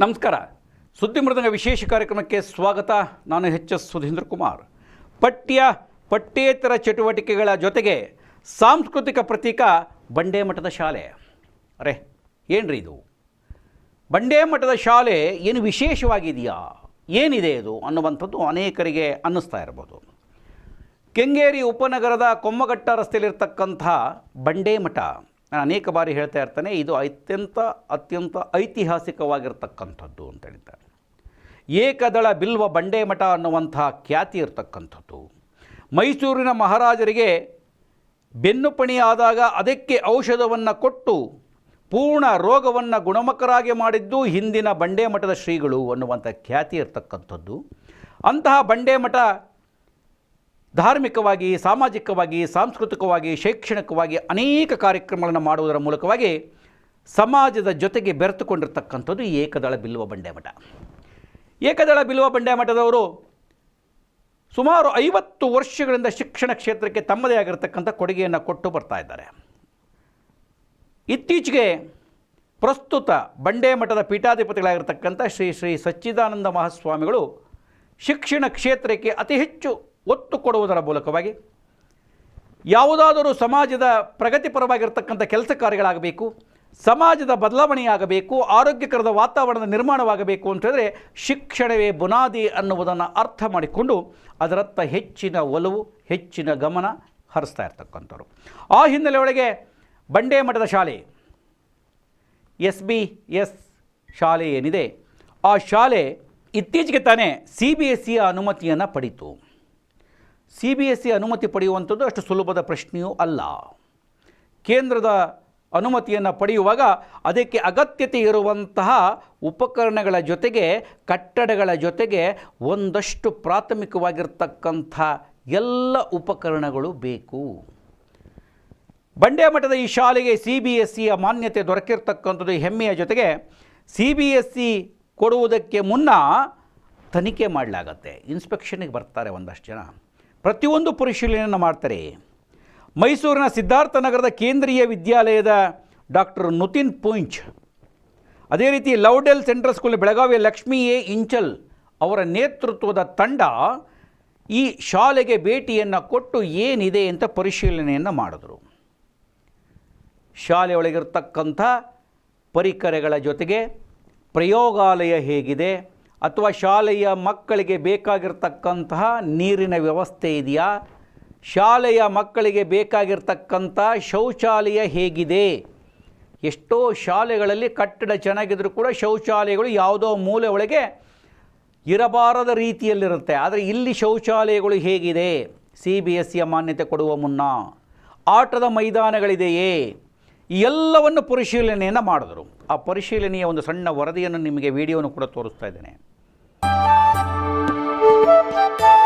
ನಮಸ್ಕಾರ. ಸುದ್ದಿ ಮೃದಂಗ ವಿಶೇಷ ಕಾರ್ಯಕ್ರಮಕ್ಕೆ ಸ್ವಾಗತ. ನಾನು ಎಚ್ ಎಸ್ ಸುಧೀಂದ್ರ ಕುಮಾರ್. ಪಠ್ಯ, ಪಠ್ಯೇತರ ಚಟುವಟಿಕೆಗಳ ಜೊತೆಗೆ ಸಾಂಸ್ಕೃತಿಕ ಪ್ರತೀಕ ಬಂಡೇ ಮಠದ ಶಾಲೆ. ಅರೆ, ಏನ್ರಿ ಇದು? ಬಂಡೇ ಮಠದ ಶಾಲೆ ಏನು ವಿಶೇಷವಾಗಿದೆಯಾ? ಏನಿದೆ ಇದು ಅನ್ನುವಂಥದ್ದು ಅನೇಕರಿಗೆ ಅನ್ನಿಸ್ತಾ ಇರ್ಬೋದು. ಕೆಂಗೇರಿ ಉಪನಗರದ ಕೊಮ್ಮಘಟ್ಟ ರಸ್ತೆಯಲ್ಲಿರ್ತಕ್ಕಂಥ ಬಂಡೇ ಮಠ. ನಾನು ಅನೇಕ ಬಾರಿ ಹೇಳ್ತಾ ಇರ್ತಾನೆ, ಇದು ಅತ್ಯಂತ ಅತ್ಯಂತ ಐತಿಹಾಸಿಕವಾಗಿರ್ತಕ್ಕಂಥದ್ದು ಅಂತ ಹೇಳಿದ್ದಾರೆ. ಏಕದಳ ಬಿಲ್ವ ಬಂಡೇಮಠ ಅನ್ನುವಂಥ ಖ್ಯಾತಿ ಇರತಕ್ಕಂಥದ್ದು. ಮೈಸೂರಿನ ಮಹಾರಾಜರಿಗೆ ಬೆನ್ನುಪಣಿ ಆದಾಗ ಅದಕ್ಕೆ ಔಷಧವನ್ನು ಕೊಟ್ಟು, ಪೂರ್ಣ ರೋಗವನ್ನು ಗುಣಮುಖರಾಗಿ ಮಾಡಿದ್ದು ಹಿಂದಿನ ಬಂಡೇಮಠದ ಶ್ರೀಗಳು ಅನ್ನುವಂಥ ಖ್ಯಾತಿ ಇರತಕ್ಕಂಥದ್ದು. ಅಂತಹ ಬಂಡೇ ಮಠ ಧಾರ್ಮಿಕವಾಗಿ, ಸಾಮಾಜಿಕವಾಗಿ, ಸಾಂಸ್ಕೃತಿಕವಾಗಿ, ಶೈಕ್ಷಣಿಕವಾಗಿ ಅನೇಕ ಕಾರ್ಯಕ್ರಮಗಳನ್ನು ಮಾಡುವುದರ ಮೂಲಕವಾಗಿ ಸಮಾಜದ ಜೊತೆಗೆ ಬೆರೆತುಕೊಂಡಿರ್ತಕ್ಕಂಥದ್ದು ಏಕದಳ ಬಿಲ್ಲುವ ಬಂಡೆ ಮಠ ಏಕದಳ ಬಿಲ್ಲುವ ಬಂಡೆ ಮಠದವರು ಸುಮಾರು ಐವತ್ತು ವರ್ಷಗಳಿಂದ ಶಿಕ್ಷಣ ಕ್ಷೇತ್ರಕ್ಕೆ ತಮ್ಮದೇ ಆಗಿರತಕ್ಕಂಥ ಕೊಡುಗೆಯನ್ನು ಕೊಟ್ಟು ಬರ್ತಾ ಇದ್ದಾರೆ. ಇತ್ತೀಚೆಗೆ ಪ್ರಸ್ತುತ ಬಂಡೆ ಮಠದ ಪೀಠಾಧಿಪತಿಗಳಾಗಿರ್ತಕ್ಕಂಥ ಶ್ರೀ ಶ್ರೀ ಸಚ್ಚಿದಾನಂದ ಮಹಾಸ್ವಾಮಿಗಳು ಶಿಕ್ಷಣ ಕ್ಷೇತ್ರಕ್ಕೆ ಅತಿ ಹೆಚ್ಚು ಒತ್ತು ಕೊಡುವುದರ ಮೂಲಕವಾಗಿ ಯಾವುದಾದರೂ ಸಮಾಜದ ಪ್ರಗತಿಪರವಾಗಿರ್ತಕ್ಕಂಥ ಕೆಲಸ ಕಾರ್ಯಗಳಾಗಬೇಕು, ಸಮಾಜದ ಬದಲಾವಣೆಯಾಗಬೇಕು, ಆರೋಗ್ಯಕರದ ವಾತಾವರಣದ ನಿರ್ಮಾಣವಾಗಬೇಕು ಅಂತ ಶಿಕ್ಷಣವೇ ಬುನಾದಿ ಅನ್ನುವುದನ್ನು ಅರ್ಥ ಮಾಡಿಕೊಂಡು ಅದರತ್ತ ಹೆಚ್ಚಿನ ಒಲವು, ಹೆಚ್ಚಿನ ಗಮನ ಹರಿಸ್ತಾ ಇರ್ತಕ್ಕಂಥವ್ರು. ಆ ಹಿನ್ನೆಲೆ ಒಳಗೆ ಬಂಡೇ ಮಠದ ಶಾಲೆ ಎಸ್ ಬಿ ಎಸ್ ಶಾಲೆ ಏನಿದೆ, ಆ ಶಾಲೆ ಇತ್ತೀಚೆಗೆ ತಾನೇ ಸಿ ಬಿ ಎಸ್ ಸಿಯ ಅನುಮತಿಯನ್ನು ಪಡೀತು. ಸಿ ಬಿ ಎಸ್ ಸಿ ಅನುಮತಿ ಪಡೆಯುವಂಥದ್ದು ಅಷ್ಟು ಸುಲಭದ ಪ್ರಶ್ನೆಯೂ ಅಲ್ಲ. ಕೇಂದ್ರದ ಅನುಮತಿಯನ್ನು ಪಡೆಯುವಾಗ ಅದಕ್ಕೆ ಅಗತ್ಯತೆ ಇರುವಂತಹ ಉಪಕರಣಗಳ ಜೊತೆಗೆ, ಕಟ್ಟಡಗಳ ಜೊತೆಗೆ ಒಂದಷ್ಟು ಪ್ರಾಥಮಿಕವಾಗಿರ್ತಕ್ಕಂಥ ಎಲ್ಲ ಉಪಕರಣಗಳು ಬೇಕು. ಬಂಡೆ ಮಠದ ಈ ಶಾಲೆಗೆ ಸಿ ಬಿ ಎಸ್ ಸಿಯ ಮಾನ್ಯತೆ ದೊರಕಿರ್ತಕ್ಕಂಥದ್ದು ಹೆಮ್ಮೆಯ ಜೊತೆಗೆ ಸಿ ಬಿ ಎಸ್ ಸಿ ಕೊಡುವುದಕ್ಕೆ ಮುನ್ನ ತನಿಖೆ ಮಾಡಲಾಗತ್ತೆ. ಇನ್ಸ್ಪೆಕ್ಷನಿಗೆ ಬರ್ತಾರೆ ಒಂದಷ್ಟು ಜನ. ಪ್ರತಿಯೊಂದು ಪರಿಶೀಲನೆಯನ್ನು ಮಾಡ್ತಾರೆ. ಮೈಸೂರಿನ ಸಿದ್ಧಾರ್ಥ ನಗರದ ಕೇಂದ್ರೀಯ ವಿದ್ಯಾಲಯದ ಡಾಕ್ಟರ್ ನುತಿನ್ ಪುಂಚ್. ಅದೇ ರೀತಿ ಲೌಡೆಲ್ ಸೆಂಟ್ರಲ್ ಸ್ಕೂಲ್ ಬೆಳಗಾವಿಯ ಲಕ್ಷ್ಮೀ ಎ ಇಂಚಲ್ ಅವರ ನೇತೃತ್ವದ ತಂಡ ಈ ಶಾಲೆಗೆ ಭೇಟಿಯನ್ನು ಕೊಟ್ಟು ಏನಿದೆ ಅಂತ ಪರಿಶೀಲನೆಯನ್ನು ಮಾಡಿದ್ರು. ಶಾಲೆಯೊಳಗಿರ್ತಕ್ಕಂಥ ಪರಿಕರಗಳ ಜೊತೆಗೆ ಪ್ರಯೋಗಾಲಯ ಹೇಗಿದೆ ಅಥವಾ ಶಾಲೆಯ ಮಕ್ಕಳಿಗೆ ಬೇಕಾಗಿರ್ತಕ್ಕಂತಹ ನೀರಿನ ವ್ಯವಸ್ಥೆ ಇದೆಯಾ? ಶಾಲೆಯ ಮಕ್ಕಳಿಗೆ ಬೇಕಾಗಿರ್ತಕ್ಕಂಥ ಶೌಚಾಲಯ ಹೇಗಿದೆ? ಎಷ್ಟೋ ಶಾಲೆಗಳಲ್ಲಿ ಕಟ್ಟಡ ಚೆನ್ನಾಗಿದ್ದರೂ ಕೂಡ ಶೌಚಾಲಯಗಳು ಯಾವುದೋ ಮೂಲೆ ಒಳಗೆ ಇರಬಾರದ ರೀತಿಯಲ್ಲಿರುತ್ತೆ. ಆದರೆ ಇಲ್ಲಿ ಶೌಚಾಲಯಗಳು ಹೇಗಿದೆ? ಸಿ ಬಿ ಎಸ್ ಸಿಯ ಮಾನ್ಯತೆ ಕೊಡುವ ಮುನ್ನ ಆಟದ ಮೈದಾನಗಳಿದೆಯೇ? ಎಲ್ಲವನ್ನು ಪರಿಶೀಲನೆಯನ್ನು ಮಾಡಿದರು. ಆ ಪರಿಶೀಲನೆಯ ಒಂದು ಸಣ್ಣ ವರದಿಯನ್ನು ನಿಮಗೆ ವಿಡಿಯೋನು ಕೂಡ ತೋರಿಸ್ತಾ ಇದ್ದೇನೆ. Thank you.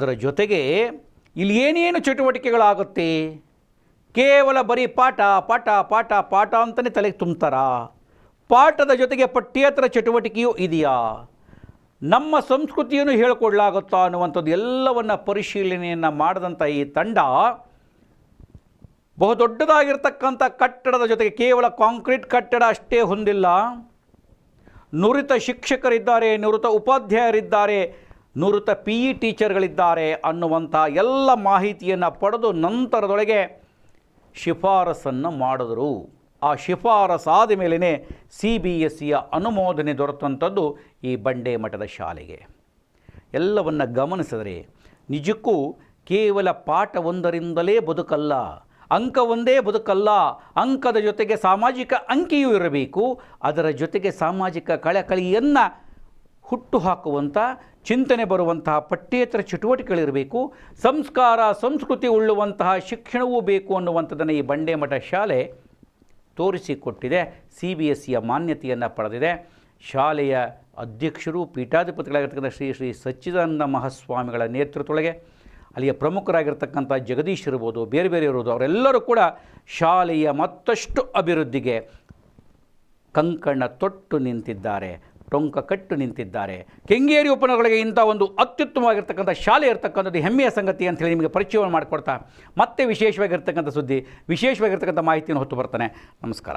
ಅದರ ಜೊತೆಗೆ ಇಲ್ಲಿ ಏನೇನು ಚಟುವಟಿಕೆಗಳಾಗುತ್ತೆ? ಕೇವಲ ಬರೀ ಪಾಠ ಪಾಠ ಪಾಠ ಪಾಠ ಅಂತಲೇ ತಲೆಗೆ ತುಂಬ್ತಾರ. ಪಾಠದ ಜೊತೆಗೆ ಪಠ್ಯೇತರ ಚಟುವಟಿಕೆಯೂ ಇದೆಯಾ? ನಮ್ಮ ಸಂಸ್ಕೃತಿಯನ್ನು ಹೇಳ್ಕೊಡ್ಲಾಗುತ್ತಾ ಅನ್ನುವಂಥದ್ದು ಎಲ್ಲವನ್ನು ಪರಿಶೀಲನೆಯನ್ನು ಮಾಡಿದಂಥ ಈ ತಂಡ ಬಹುದೊಡ್ಡದಾಗಿರ್ತಕ್ಕಂಥ ಕಟ್ಟಡದ ಜೊತೆಗೆ ಕೇವಲ ಕಾಂಕ್ರೀಟ್ ಕಟ್ಟಡ ಅಷ್ಟೇ ಹೊಂದಿಲ್ಲ. ನುರಿತ ಶಿಕ್ಷಕರಿದ್ದಾರೆ, ನುರಿತ ಉಪಾಧ್ಯಾಯರಿದ್ದಾರೆ. ನುರಿತ ಪಿ ಇ ಟೀಚರ್ಗಳಿದ್ದಾರೆ ಅನ್ನುವಂಥ ಎಲ್ಲ ಮಾಹಿತಿಯನ್ನು ಪಡೆದು ನಂತರದೊಳಗೆ ಶಿಫಾರಸನ್ನು ಮಾಡಿದರು. ಆ ಶಿಫಾರಸಾದ ಮೇಲೇ ಸಿ ಬಿ ಎಸ್ ಸಿಯ ಅನುಮೋದನೆ ದೊರೆತಂಥದ್ದು ಈ ಬಂಡೆ ಮಠದ ಶಾಲೆಗೆ. ಎಲ್ಲವನ್ನು ಗಮನಿಸಿದರೆ ನಿಜಕ್ಕೂ ಕೇವಲ ಪಾಠ ಒಂದರಿಂದಲೇ ಬದುಕಲ್ಲ, ಅಂಕ ಒಂದೇ ಬದುಕಲ್ಲ, ಅಂಕದ ಜೊತೆಗೆ ಸಾಮಾಜಿಕ ಅಂಕಿಯೂ ಇರಬೇಕು, ಅದರ ಜೊತೆಗೆ ಸಾಮಾಜಿಕ ಕಳಕಳಿಯನ್ನು ಹುಟ್ಟು ಹಾಕುವಂಥ ಚಿಂತನೆ ಬರುವಂತಹ ಪಠ್ಯೇತರ ಚಟುವಟಿಕೆಗಳಿರಬೇಕು, ಸಂಸ್ಕಾರ, ಸಂಸ್ಕೃತಿ ಉಳ್ಳುವಂತಹ ಶಿಕ್ಷಣವೂ ಬೇಕು ಅನ್ನುವಂಥದ್ದನ್ನು ಈ ಬಂಡೆ ಮಠ ಶಾಲೆ ತೋರಿಸಿಕೊಟ್ಟಿದೆ. ಸಿ ಬಿ ಎಸ್ ಸಿಯ ಮಾನ್ಯತೆಯನ್ನು ಪಡೆದಿದೆ. ಶಾಲೆಯ ಅಧ್ಯಕ್ಷರು, ಪೀಠಾಧಿಪತಿಗಳಾಗಿರ್ತಕ್ಕಂಥ ಶ್ರೀ ಶ್ರೀ ಸಚ್ಚಿದಾನಂದ ಮಹಾಸ್ವಾಮಿಗಳ ನೇತೃತ್ವದೊಳಗೆ ಅಲ್ಲಿಯ ಪ್ರಮುಖರಾಗಿರ್ತಕ್ಕಂಥ ಜಗದೀಶ್ ಇರ್ಬೋದು, ಬೇರೆ ಬೇರೆ ಇರ್ಬೋದು, ಅವರೆಲ್ಲರೂ ಕೂಡ ಶಾಲೆಯ ಮತ್ತಷ್ಟು ಅಭಿವೃದ್ಧಿಗೆ ಕಂಕಣ ತೊಟ್ಟು ನಿಂತಿದ್ದಾರೆ. ಟೊಂಕ ಕಟ್ಟು ನಿಂತಿದ್ದಾರೆ. ಕೆಂಗೇರಿ ಉಪನಗರಗಳಿಗೆ ಇಂಥ ಒಂದು ಅತ್ಯುತ್ತಮವಾಗಿರ್ತಕ್ಕಂಥ ಶಾಲೆ ಇರತಕ್ಕಂಥದ್ದು ಹೆಮ್ಮೆಯ ಸಂಗತಿ ಅಂತ ಹೇಳಿ ನಿಮಗೆ ಪರಿಚಯವನ್ನು ಮಾಡಿಕೊಡ್ತಾ ಮತ್ತೆ ವಿಶೇಷವಾಗಿರ್ತಕ್ಕಂಥ ಸುದ್ದಿ, ವಿಶೇಷವಾಗಿರ್ತಕ್ಕಂಥ ಮಾಹಿತಿಯನ್ನು ಹೊತ್ತು ಬರ್ತಾನೆ. ನಮಸ್ಕಾರ.